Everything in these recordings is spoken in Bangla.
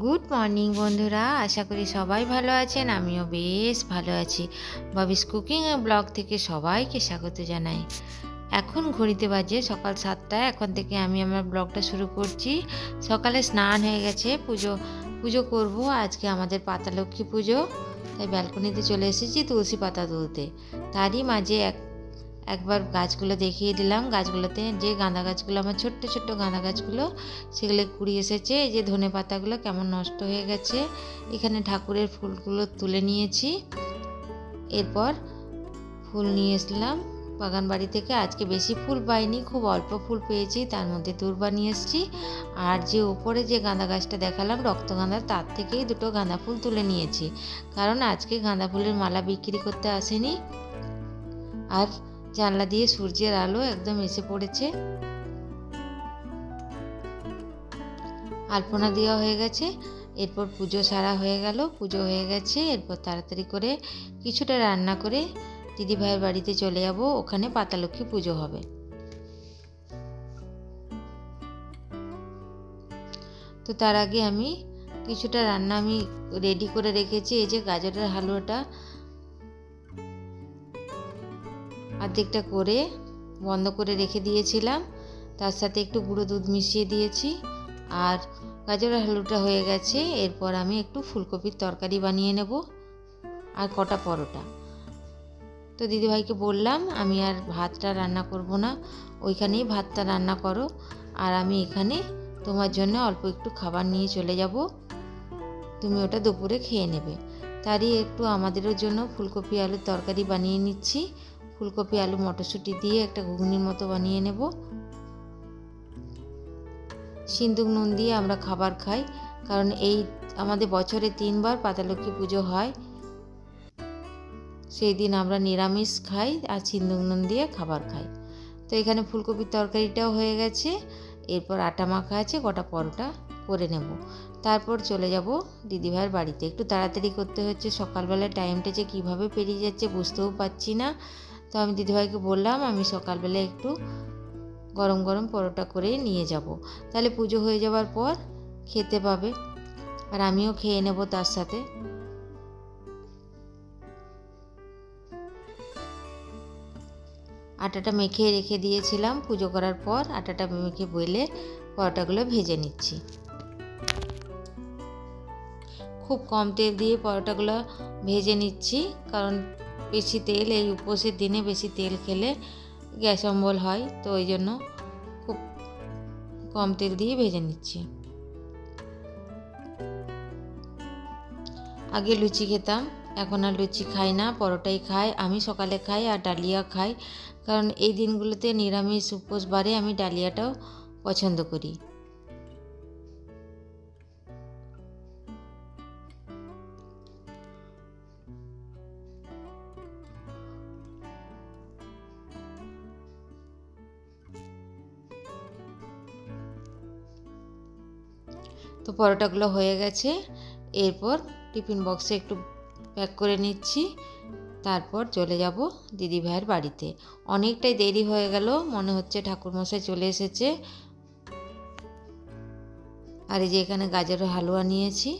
গুড মর্নিং বন্ধুরা। আশা করি সবাই ভালো আছেন। আমিও বেশ ভালো আছি। ববিস কুকিং ব্লগ থেকে সবাইকে স্বাগত জানাই। এখন ঘড়িতে বাজে সকাল সাতটায় এখন থেকে আমি আমার ব্লগটা শুরু করছি। সকালে স্নান হয়ে গেছে, পুজো পুজো করব। আজকে আমাদের পাতালক্ষ্মী পুজো। তাই ব্যালকনিতে চলে এসেছি তুলসী পাতা তুলতে। তারই মাঝে এক একবার গাছগুলো দেখিয়ে দিলাম। গাছগুলোতে যে গাঁদা গাছগুলো, আমার ছোট্ট ছোট্ট গাঁদা গাছগুলো, সেগুলো কুড়ি এসেছে। এই যে ধনে পাতাগুলো কেমন নষ্ট হয়ে গেছে। এখানে ঠাকুরের ফুলগুলো তুলে নিয়েছি। এরপর ফুল নিয়ে এসলাম। বাগান বাড়ি থেকে আজকে বেশি ফুল পাইনি, খুব অল্প ফুল পেয়েছি, তার মধ্যে দূর্বা নিয়ে এসেছি। আর যে ওপরে যে গাঁদা গাছটা দেখালাম, রক্ত গাঁদা তার থেকেই দুটো গাঁদা ফুল তুলে নিয়েছি। কারণ আজকে গাঁদা ফুলের মালা বিক্রি করতে আসেনি। আর জানলা দিয়ে সূর্যের আলো একদম এসে পড়েছে। আলপনা দেওয়া হয়ে গেছে, এরপর পুজো সারা হয়ে গেল, পুজো হয়ে গেছে, এরপর তাড়াতাড়ি করে কিছুটা রান্না করে দিদি ভাইয়ের বাড়িতে চলে যাব, ওখানে পাতালক্ষ্মী পুজো হবে। তো তার আগে আমি কিছুটা রান্না আমি রেডি করে রেখেছি, এই যে গাজরের হালুয়াটা অর্ধেকটা করে বন্ধ করে রেখে দিয়েছিলাম। তার সাথে একটু গুঁড়ো দুধ মিশিয়ে দিয়েছি আর গাজরের হালুটা হয়ে গেছে। এরপর আমি একটু ফুলকপির তরকারি বানিয়ে নেব আর কটা পরোটা। তো দিদিভাইকে বললাম, আমি আর ভাতটা রান্না করব না, ওইখানেই ভাতটা রান্না করো আর আমি এখানে তোমার জন্য অল্প একটু খাবার নিয়ে চলে যাব। তুমি ওটা দুপুরে খেয়ে নেবে। তারই একটু আমাদেরও জন্য ফুলকপি আলুর তরকারি বানিয়ে নিচ্ছি। ফুলকপি, আলু, মটরশুঁটি দিয়ে একটা ঘুগনির মতো বানিয়ে নেব। সিন্দুক, নুন দিয়ে আমরা খাবার খাই, কারণ এই আমাদের বছরে তিনবার পাতালক্ষ্মী পুজো হয়। সেই দিন আমরা নিরামিষ খাই আর সিন্দুক, নুন দিয়ে খাবার খাই। তো এখানে ফুলকপির তরকারিটাও হয়ে গেছে। এরপর আটা মাখা আছে গোটা পরোটা করে নেব। তারপর চলে যাব দিদিভাইয়ের বাড়িতে। একটু তাড়াতাড়ি করতে হচ্ছে সকালবেলায় টাইমটা যে কীভাবে পেরিয়ে যাচ্ছে বুঝতেও পারছি না। তো আমি দিদিভাইকে বললাম, আমি সকালবেলা একটু গরম গরম পরোটা করে নিয়ে যাব। তাহলে পুজো হয়ে যাওয়ার পর খেতে পাবে আর আমিও খেয়ে নেব তার সাথে। আটাটা মেখে রেখে দিয়েছিলাম। পুজো করার পর আটাটা মেখে বইলে পরোটাগুলো ভেজে নিচ্ছি। খুব কম তেল দিয়ে পরোটাগুলো ভেজে নিচ্ছি, কারণ বেশি তেল, এই উপোসের দিনে বেশি তেল খেলে গ্যাস অম্বল হয়, তো ওই জন্য খুব কম তেল দিয়ে ভেজে নিচ্ছি। আগে লুচি খেতাম, এখন আর লুচি খাই না, পরোটাই খাই, আমি সকালে খাই আর ডালিয়া খাই, কারণ এই দিনগুলোতে নিরামিষ উপোস বারে আমি ডালিয়াটাও পছন্দ করি। তো পরোটাগুলো হয়ে গেছে। এরপর টিফিন বক্সে একটু প্যাক করে নিচ্ছি। তারপর চলে যাব দিদি ভাইয়ের বাড়িতে। অনেকটাই দেরি হয়ে গেল, মনে হচ্ছে ঠাকুরমশাই চলে এসেছে। আর এই যে এখানে গাজরের হালুয়া নিয়েছি।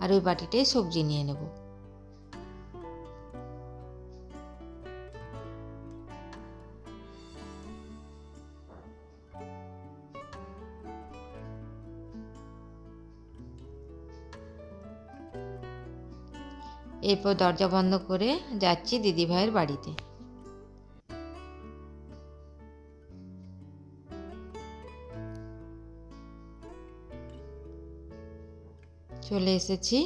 আর ওই বাটিটাই সবজি নিয়ে নেব। এরপর দরজা বন্ধ করে যাচ্ছি দিদিভাইয়ের বাড়িতে। চলে এসেছি।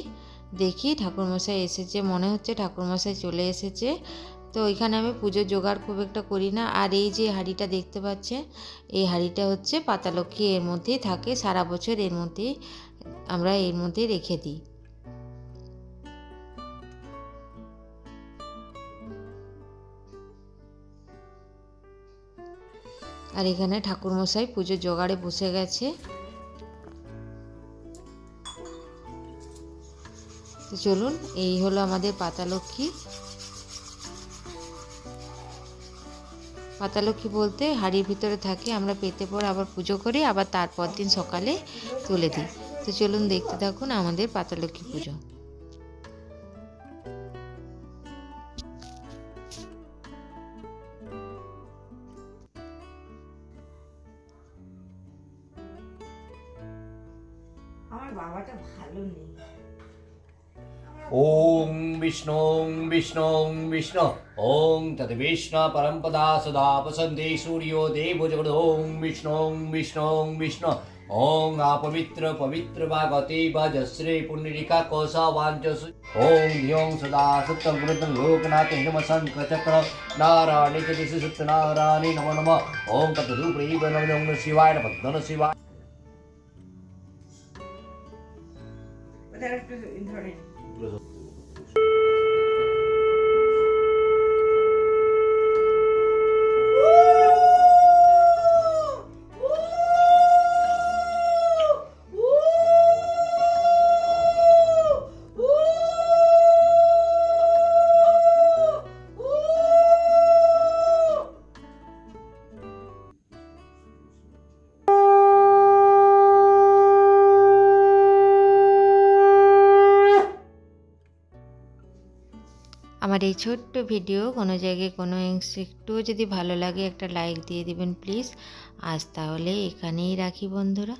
দেখি ঠাকুরমশাই এসেছে, মনে হচ্ছে ঠাকুরমশাই চলে এসেছে। তো এখানে আমি পুজোর জোগাড় খুব একটা করি না। আর এই যে হাঁড়িটা দেখতে পাচ্ছেন, এই হাঁড়িটা হচ্ছে পাতালক্ষ্মী এর মধ্যেই থাকে, সারা বছর এর মধ্যেই আমরা এর মধ্যেই রেখে দিই। আর এখানে ঠাকুরমশাই পুজোর জোগাড়ে বসে গেছে। তো চলুন, এই হলো আমাদের পাতালক্ষ্মী। পাতালক্ষ্মী বলতে হাড়ির ভিতরে থাকে, আমরা পেতে পর আবার পুজো করি, আবার তারপর দিন সকালে তুলে দিই। তো চলুন দেখতে থাকুন আমাদের পাতালক্ষ্মী পুজো। বাবাটা ভালো নেই। ওং বিষ্ণু বিষ্ণু বিষ্ণু ওং তত বিষ্ণু পরম্পদা সদা পসন্দে সূর্য দেব জগদ ওং বিষ্ণু বিষ্ণু বিষ্ণু ওং আপবিত্র পবিত্র বা গতি বা যশ্রে পুণ্যরিকা কোষ বাঞ্চস। ওং ইয়ং সদা সত্যম গুরুতম লোকনাথ হিম শঙ্খ চক্র নারায়ণী চতুষ সত্যনারায়ণী নম নম। ওং তত সুপ্রীব নম শিবায় পদ্মন শিবায় Let's do the interning. আমার এই ছোট্ট ভিডিও কোনো জায়গায় কোনো একটুও যদি ভালো লাগে একটা লাইক দিয়ে দিবেন প্লিজ। আজ তাহলে এখানেই রাখি বন্ধুরা।